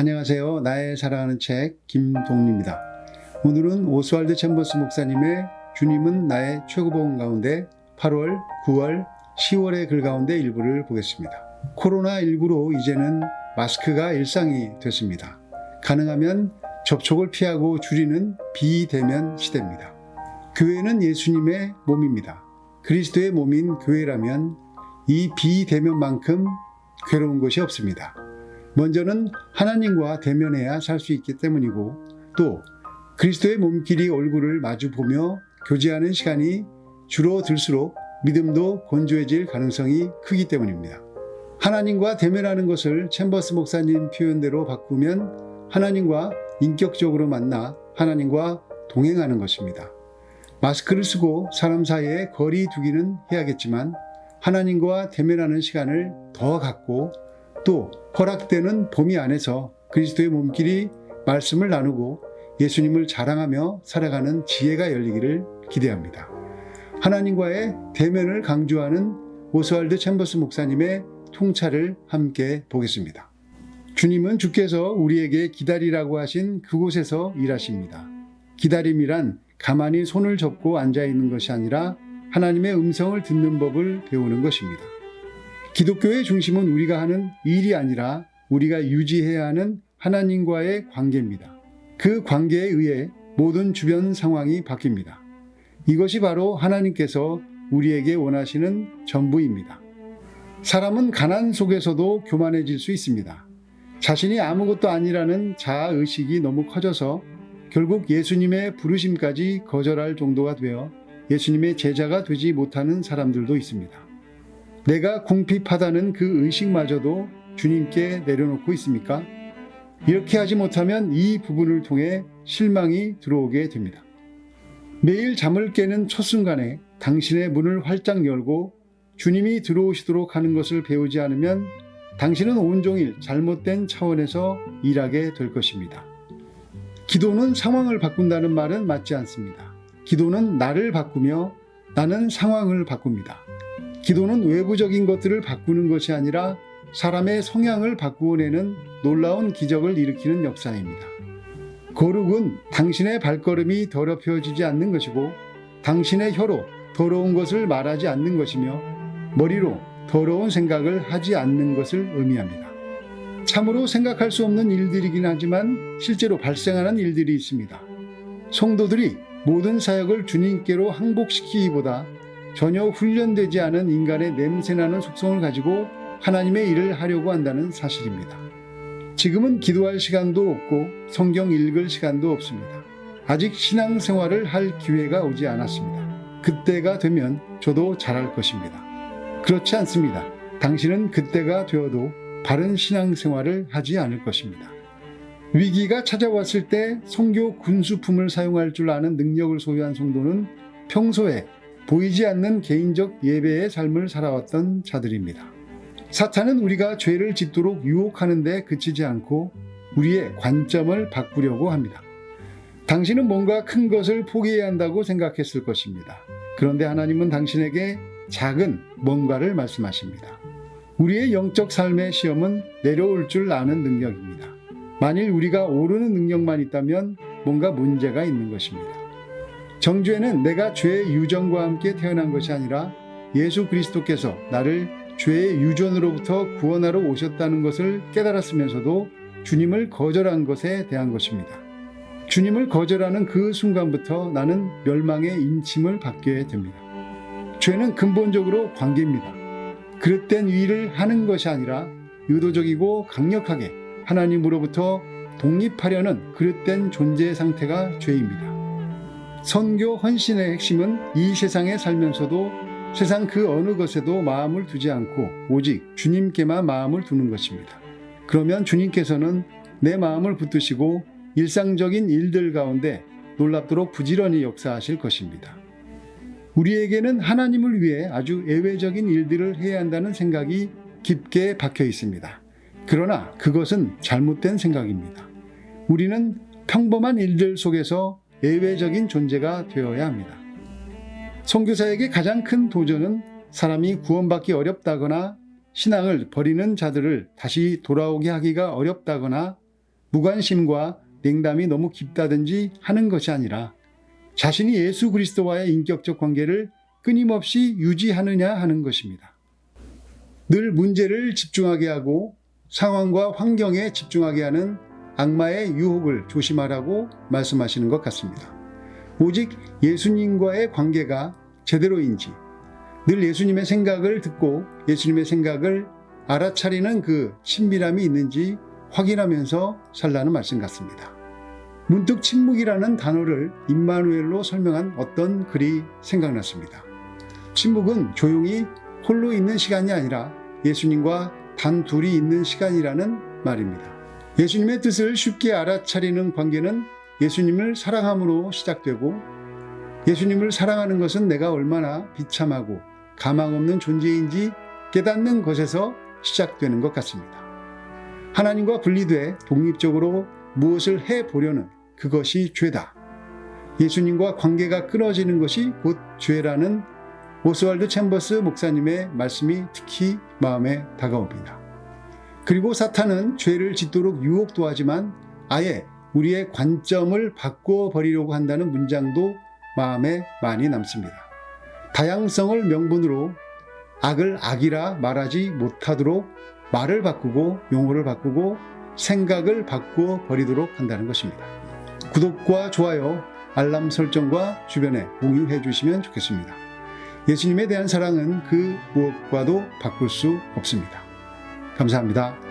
안녕하세요. 나의 사랑하는 책 김동리입니다. 오늘은 오스왈드 챔버스 목사님의 주님은 나의 최고봉 가운데 8월, 9월, 10월의 글 가운데 일부를 보겠습니다. 코로나19로 이제는 마스크가 일상이 됐습니다. 가능하면 접촉을 피하고 줄이는 비대면 시대입니다. 교회는 예수님의 몸입니다. 그리스도의 몸인 교회라면 이 비대면만큼 괴로운 것이 없습니다. 먼저는 하나님과 대면해야 살 수 있기 때문이고 또 그리스도의 몸끼리 얼굴을 마주 보며 교제하는 시간이 줄어들수록 믿음도 건조해질 가능성이 크기 때문입니다. 하나님과 대면하는 것을 챔버스 목사님 표현대로 바꾸면 하나님과 인격적으로 만나 하나님과 동행하는 것입니다. 마스크를 쓰고 사람 사이에 거리 두기는 해야겠지만 하나님과 대면하는 시간을 더 갖고 또 허락되는 봄이 안에서 그리스도의 몸끼리 말씀을 나누고 예수님을 자랑하며 살아가는 지혜가 열리기를 기대합니다. 하나님과의 대면을 강조하는 오스왈드 챔버스 목사님의 통찰을 함께 보겠습니다. 주님은 주께서 우리에게 기다리라고 하신 그곳에서 일하십니다. 기다림이란 가만히 손을 접고 앉아 있는 것이 아니라 하나님의 음성을 듣는 법을 배우는 것입니다. 기독교의 중심은 우리가 하는 일이 아니라 우리가 유지해야 하는 하나님과의 관계입니다. 그 관계에 의해 모든 주변 상황이 바뀝니다. 이것이 바로 하나님께서 우리에게 원하시는 전부입니다. 사람은 가난 속에서도 교만해질 수 있습니다. 자신이 아무것도 아니라는 자아의식이 너무 커져서 결국 예수님의 부르심까지 거절할 정도가 되어 예수님의 제자가 되지 못하는 사람들도 있습니다. 내가 궁핍하다는 그 의식마저도 주님께 내려놓고 있습니까? 이렇게 하지 못하면 이 부분을 통해 실망이 들어오게 됩니다. 매일 잠을 깨는 첫 순간에 당신의 문을 활짝 열고 주님이 들어오시도록 하는 것을 배우지 않으면 당신은 온종일 잘못된 차원에서 일하게 될 것입니다. 기도는 상황을 바꾼다는 말은 맞지 않습니다. 기도는 나를 바꾸며 나는 상황을 바꿉니다. 기도는 외부적인 것들을 바꾸는 것이 아니라 사람의 성향을 바꾸어내는 놀라운 기적을 일으키는 역사입니다. 거룩은 당신의 발걸음이 더럽혀지지 않는 것이고 당신의 혀로 더러운 것을 말하지 않는 것이며 머리로 더러운 생각을 하지 않는 것을 의미합니다. 참으로 생각할 수 없는 일들이긴 하지만 실제로 발생하는 일들이 있습니다. 성도들이 모든 사역을 주님께로 항복시키기보다 전혀 훈련되지 않은 인간의 냄새나는 속성을 가지고 하나님의 일을 하려고 한다는 사실입니다. 지금은 기도할 시간도 없고 성경 읽을 시간도 없습니다. 아직 신앙생활을 할 기회가 오지 않았습니다. 그때가 되면 저도 잘할 것입니다. 그렇지 않습니다. 당신은 그때가 되어도 바른 신앙생활을 하지 않을 것입니다. 위기가 찾아왔을 때 성교 군수품을 사용할 줄 아는 능력을 소유한 성도는 평소에 보이지 않는 개인적 예배의 삶을 살아왔던 자들입니다. 사탄은 우리가 죄를 짓도록 유혹하는데 그치지 않고 우리의 관점을 바꾸려고 합니다. 당신은 뭔가 큰 것을 포기해야 한다고 생각했을 것입니다. 그런데 하나님은 당신에게 작은 뭔가를 말씀하십니다. 우리의 영적 삶의 시험은 내려올 줄 아는 능력입니다. 만일 우리가 오르는 능력만 있다면 뭔가 문제가 있는 것입니다. 정죄는 내가 죄의 유전과 함께 태어난 것이 아니라 예수 그리스도께서 나를 죄의 유전으로부터 구원하러 오셨다는 것을 깨달았으면서도 주님을 거절한 것에 대한 것입니다. 주님을 거절하는 그 순간부터 나는 멸망의 인침을 받게 됩니다. 죄는 근본적으로 관계입니다. 그릇된 일을 하는 것이 아니라 의도적이고 강력하게 하나님으로부터 독립하려는 그릇된 존재 상태가 죄입니다. 선교 헌신의 핵심은 이 세상에 살면서도 세상 그 어느 것에도 마음을 두지 않고 오직 주님께만 마음을 두는 것입니다. 그러면 주님께서는 내 마음을 붙드시고 일상적인 일들 가운데 놀랍도록 부지런히 역사하실 것입니다. 우리에게는 하나님을 위해 아주 예외적인 일들을 해야 한다는 생각이 깊게 박혀 있습니다. 그러나 그것은 잘못된 생각입니다. 우리는 평범한 일들 속에서 예외적인 존재가 되어야 합니다. 선교사에게 가장 큰 도전은 사람이 구원받기 어렵다거나 신앙을 버리는 자들을 다시 돌아오게 하기가 어렵다거나 무관심과 냉담이 너무 깊다든지 하는 것이 아니라 자신이 예수 그리스도와의 인격적 관계를 끊임없이 유지하느냐 하는 것입니다. 늘 문제를 집중하게 하고 상황과 환경에 집중하게 하는 악마의 유혹을 조심하라고 말씀하시는 것 같습니다. 오직 예수님과의 관계가 제대로인지 늘 예수님의 생각을 듣고 예수님의 생각을 알아차리는 그 친밀함이 있는지 확인하면서 살라는 말씀 같습니다. 문득 침묵이라는 단어를 임마누엘로 설명한 어떤 글이 생각났습니다. 침묵은 조용히 홀로 있는 시간이 아니라 예수님과 단 둘이 있는 시간이라는 말입니다. 예수님의 뜻을 쉽게 알아차리는 관계는 예수님을 사랑함으로 시작되고 예수님을 사랑하는 것은 내가 얼마나 비참하고 가망 없는 존재인지 깨닫는 것에서 시작되는 것 같습니다. 하나님과 분리돼 독립적으로 무엇을 해 보려는 그것이 죄다. 예수님과 관계가 끊어지는 것이 곧 죄라는 오스왈드 챔버스 목사님의 말씀이 특히 마음에 다가옵니다. 그리고 사탄은 죄를 짓도록 유혹도 하지만 아예 우리의 관점을 바꾸어 버리려고 한다는 문장도 마음에 많이 남습니다. 다양성을 명분으로 악을 악이라 말하지 못하도록 말을 바꾸고 용어를 바꾸고 생각을 바꾸어 버리도록 한다는 것입니다. 구독과 좋아요, 알람 설정과 주변에 공유해 주시면 좋겠습니다. 예수님에 대한 사랑은 그 무엇과도 바꿀 수 없습니다. 감사합니다.